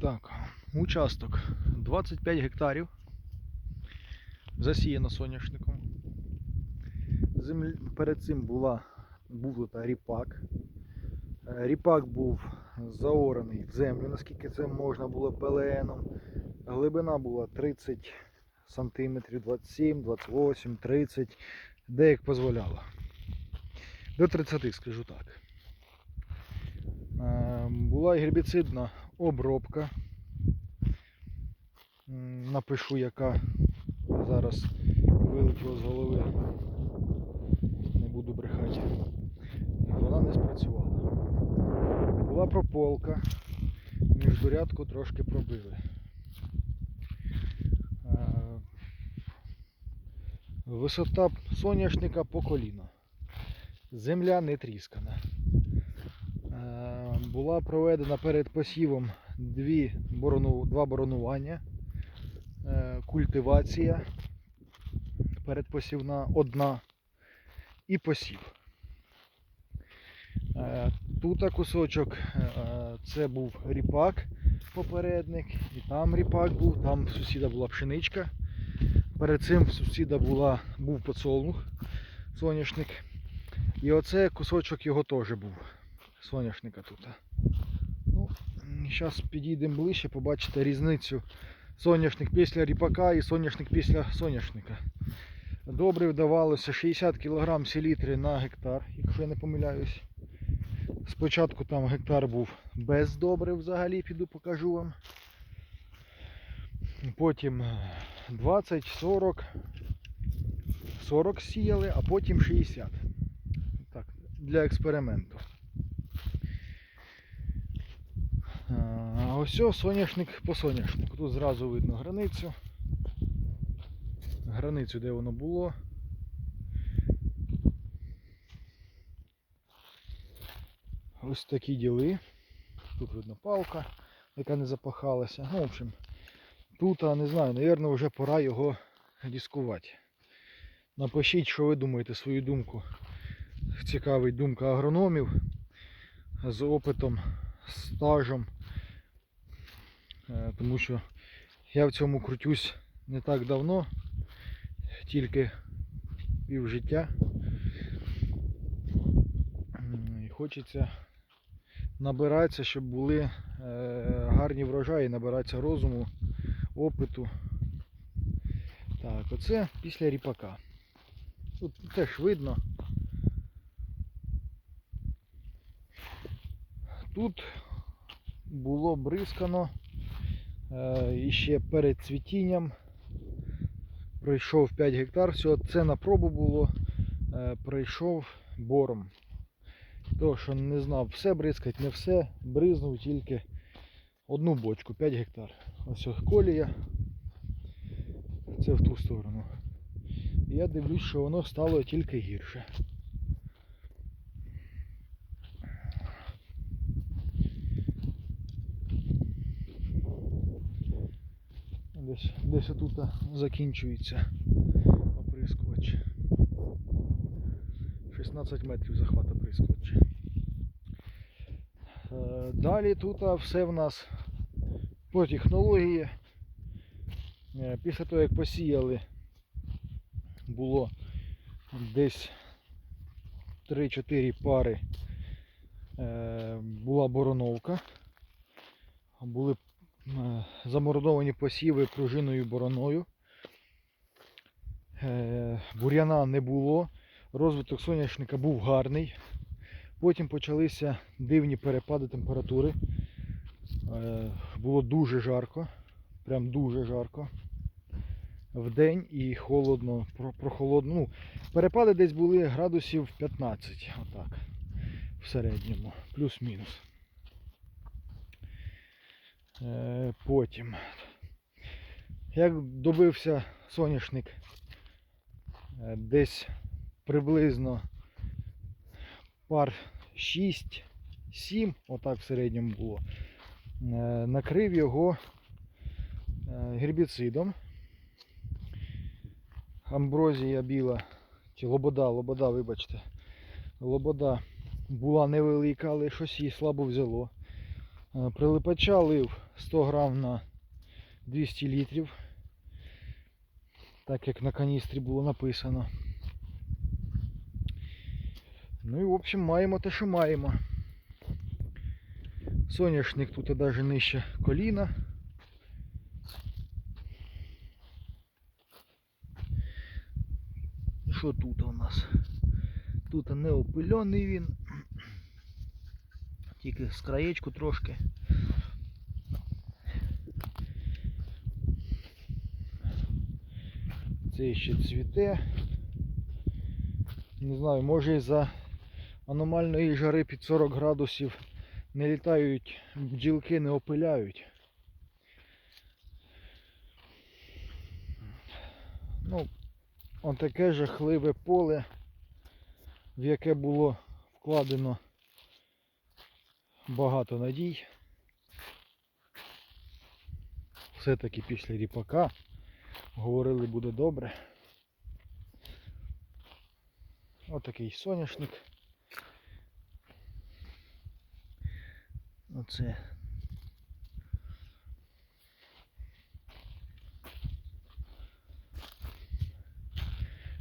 Так, участок 25 гектарів. Засіяно соняшником. Землі... Перед цим була, був ріпак. Е, Ріпак був заораний в землю, наскільки це можна було ПЛНом. Глибина була 30 см, 27, 28, 30, де як дозволяло. До 30, скажу так. Е, Була гербіцидна обробка. Напишу, яка зараз вилетіла з голови. Не буду брехати. Вона не спрацювала. Була прополка. Міждурядку трошки пробили. Е, Висота соняшника по коліно. Земля не тріскана. Була проведена перед посівом дві борону, два боронування, е, культивація передпосівна одна і посів. Е, Тут кусочок е, це був ріпак попередник, і там ріпак був, там в сусіда була пшеничка. Перед цим в сусіда була, був подсолнух, соняшник. І оце кусочок його теж був соняшника тут. Ну, зараз підійдемо ближче, побачите різницю соняшник після ріпака і соняшник після соняшника. Добре вдавалося 60 кг селітри на гектар, якщо я не помиляюсь. Спочатку там гектар був без добрив взагалі, піду покажу вам. Потім е, 20, 40, 40 сіяли, а потім 60. Так, для експерименту. А ось соняшник по соняшнику. Тут зразу видно границю. Границю, де воно було. Ось такі діли. Тут видно палка, яка не запахалася. Ну, в общем, тут, а не знаю, напевно, вже пора його дискувати. Напишіть, що ви думаєте, свою думку. Цікавить думка агрономів з опитом, стажем. Е, Тому що я в цьому крутюсь не так давно, тільки пів життя. І хочеться набиратися, щоб були е, гарні врожаї, набиратися розуму, опиту. Так, оце після ріпака. Тут теж видно. Тут було бризкано і ще перед цвітінням. Пройшов 5 гектар, всього це на пробу було, е, пройшов бором. То, що не знав все бризкать, не все, бризнув тільки одну бочку, 5 гектар. Ось колія. Це в ту сторону. Я дивлюсь, що воно стало тільки гірше. Десь, десь отут закінчується оприскувач. 16 метрів захват оприскувач. Е, Далі тут все в нас по технології. Е, Після того як посіяли, було десь 3-4 пари е, була бороновка. Були замордовані посіви пружиною бороною. Е, Бур'яна не було. Розвиток соняшника був гарний. Потім почалися дивні перепади температури. Е, Було дуже жарко, прям дуже жарко. Вдень і холодно, прохолодно. Ну, перепади десь були градусів 15, отак, в середньому, плюс-мінус. Е, Потім. Як добився соняшник е, десь приблизно пар 6-7, отак в середньому було. Е, Накрив його гербіцидом. Амброзія біла, чи лобода, лобода, вибачте. Лобода була невелика, але щось її слабо взяло. Прилипача лив 100 грам на 200 літрів. Так як на каністрі було написано. Ну і в общем маємо те, що маємо. Соняшник тут навіть нижче коліна. Що тут у нас? Тут не опильоний він. Тільки з краєчку трошки. Цей ще цвіте. Не знаю, може із-за аномальної жари під 40 градусів не літають, бджілки не опиляють. Ну, он таке жахливе поле, в яке було вкладено багато надій. Все-таки після ріпака говорили буде добре. Отакий соняшник. Оце.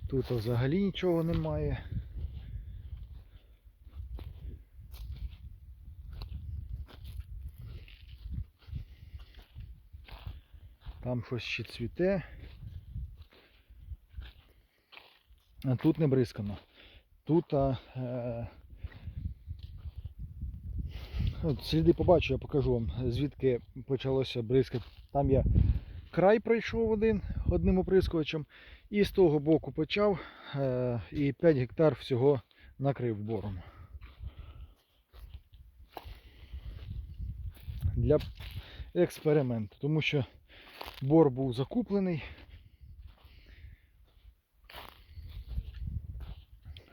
Тут взагалі нічого немає. Там щось ще цвіте. А тут не бризкано. Тут а, е, от сліди побачу, я покажу вам, звідки почалося бризкати. Там я край пройшов один одним оприскувачем і з того боку почав е, і 5 гектар всього накрив бором. Для експерименту, тому що бор був закуплений.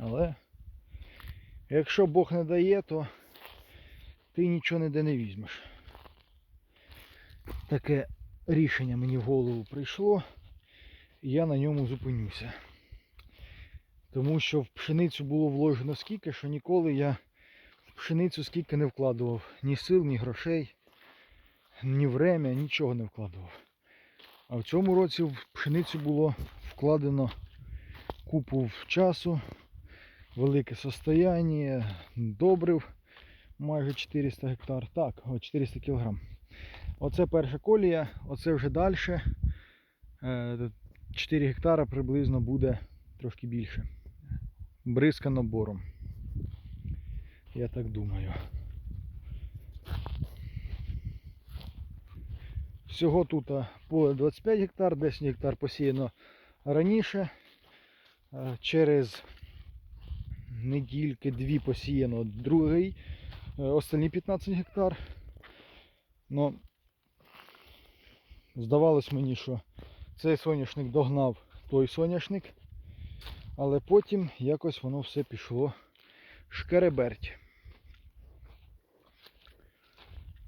Але якщо Бог не дає, то ти нічого ніде не візьмеш. Таке рішення мені в голову прийшло, і я на ньому зупинюся. Тому що в пшеницю було вложено скільки, що ніколи я в пшеницю скільки не вкладував. Ні сил, ні грошей, ні время, нічого не вкладував. А в цьому році в пшеницю було вкладено купу часу, велике состояння, добрив майже 400 гектар. Так, о, 400 кілограм. Оце перша колія, оце вже далі. 4 гектара приблизно буде трошки більше. Бризкано бором. Я так думаю. Всього тут а, поле 25 гектар, 10 гектар посіяно раніше. Е, Через недільки дві посіяно другий, е, останні 15 гектар. Но здавалось мені, що цей соняшник догнав той соняшник, але потім якось воно все пішло шкереберть.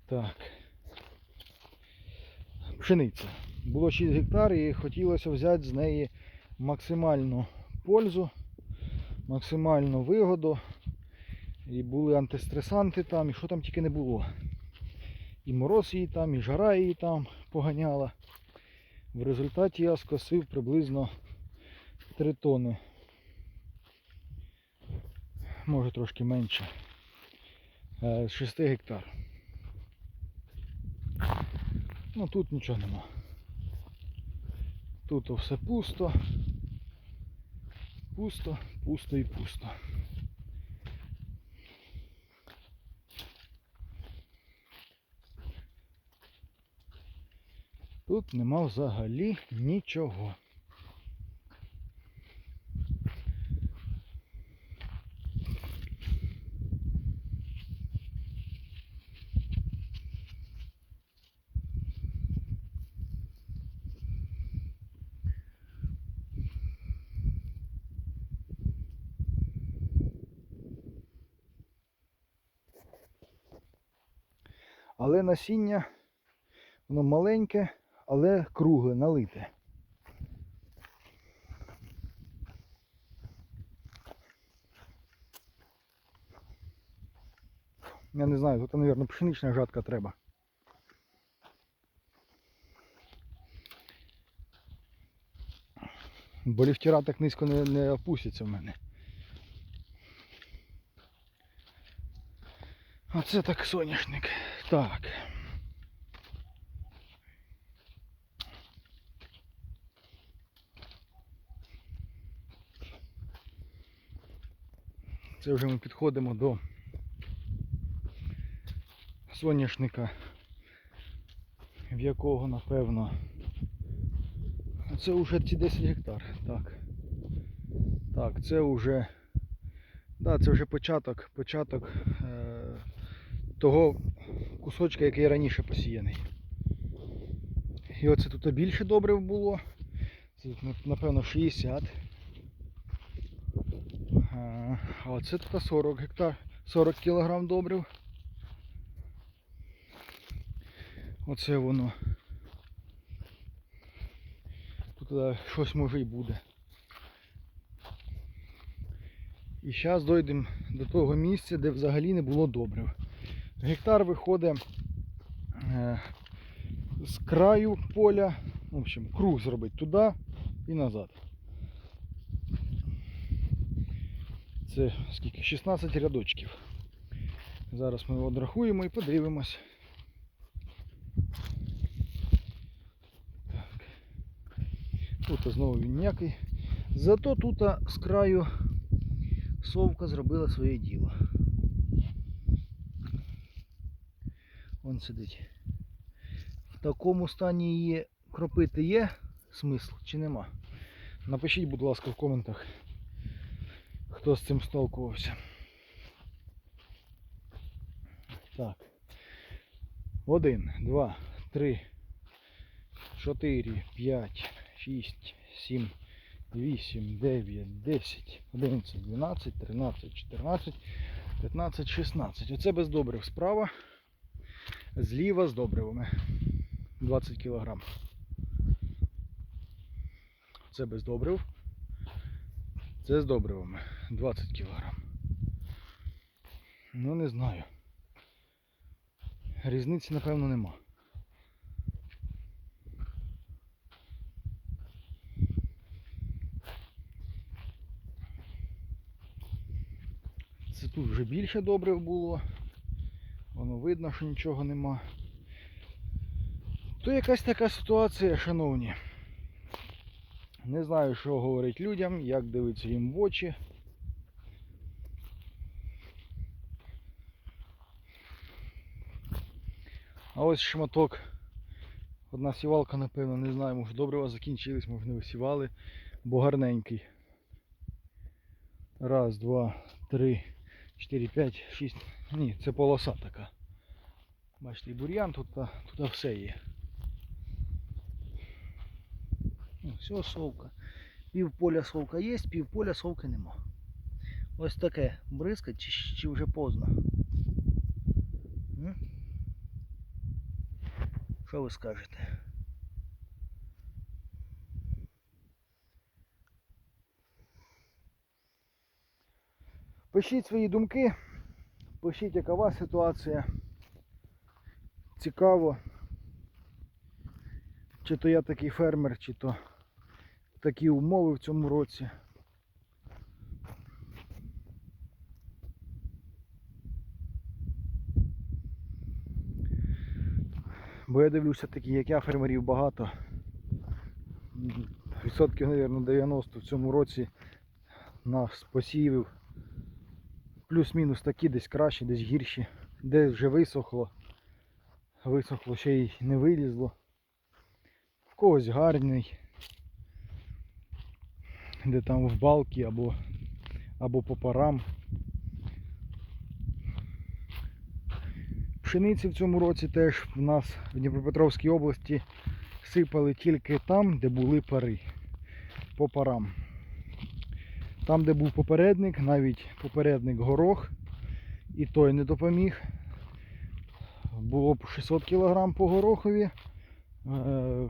Так. Пшениця. Було 6 гектар і хотілося взяти з неї максимальну пользу, максимальну вигоду. І були антистресанти там, і що там тільки не було. І мороз її там, і жара її там поганяла. В результаті я скосив приблизно 3 тони. Може трошки менше. Е, З 6 гектар. Ну тут нічого нема. Тут все пусто. Пусто, пусто і пусто. Тут нема взагалі нічого. Але насіння воно маленьке, але кругле, налите. Я не знаю, тут, мабуть, пшенична жатка треба. Бо ліфтіра так низько не не опустяться в мене. А це так соняшник. Так. Це вже ми підходимо до соняшника, в якого напевно. Це вже ці 10 гектар. Так. Так, це вже. Да, це вже початок, початок е, того кусочка, який раніше посіяний. І оце тут більше добрив було. Це тут, напевно 60. А оце тут 40 гектар, 40 кілограм добрив. Оце воно. Тут е, щось може і буде. І зараз дійдемо до того місця, де взагалі не було добрив. Гектар виходить е, з краю поля, в общем, круг зробити туди і назад. Це скільки? 16 рядочків. Зараз ми його одрахуємо і подивимось. Так. Тут знову він ніякий. Зато тут з краю совка зробила своє діло. Вон сидить. В такому стані її кропити є смисл чи нема? Напишіть, будь ласка, в коментах, хто з цим столкувався. Так. Один, два, три, чотири, п'ять, шість, сім. 8, 9, 10, 11, 12, 13, 14, 15, 16. Оце без добрив справа. Зліва з добривами. 20 кг. Це без добрив. Це з добривами. 20 кг. Ну не знаю. Різниці напевно нема. Це тут вже більше добрив було. Воно видно, що нічого нема. То якась така ситуація, шановні. Не знаю, що говорить людям, як дивитися їм в очі. А ось шматок. Одна сівалка, напевно, не знаю, може добрива закінчились, може не висівали, бо гарненький. Раз, два, три, 4, 5, 6. Ні, це полоса така. Бачите, і бур'ян тут, тут все є. Ну, Все, совка. Пів поля совка є, пів поля совки нема. Ось таке бризкать чи, чи вже поздно. Що ви скажете? Пишіть свої думки, пишіть, яка ситуація. Цікаво. Чи то я такий фермер, чи то такі умови в цьому році. Бо я дивлюся такі, як я фермерів багато. Відсотків, мабуть, 90 в цьому році нас посівів. Плюс-мінус такі, десь кращі, десь гірші, де вже висохло. Висохло ще й не вилізло. В когось гарний. Де там в балки або, або по парам. Пшениці в цьому році теж в нас в Дніпропетровській області сипали тільки там, де були пари. По парам. Там, де був попередник, навіть попередник горох, і той не допоміг. Було б 600 кг по горохові, е,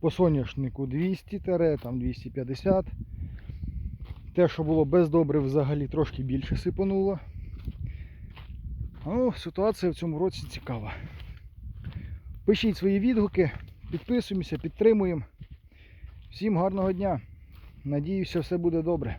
по соняшнику 200 таре, там 250. Те, що було без добрив, взагалі трошки більше сипануло. Ну, ситуація в цьому році цікава. Пишіть свої відгуки, підписуємося, підтримуємо. Всім гарного дня! Надіюся, все буде добре.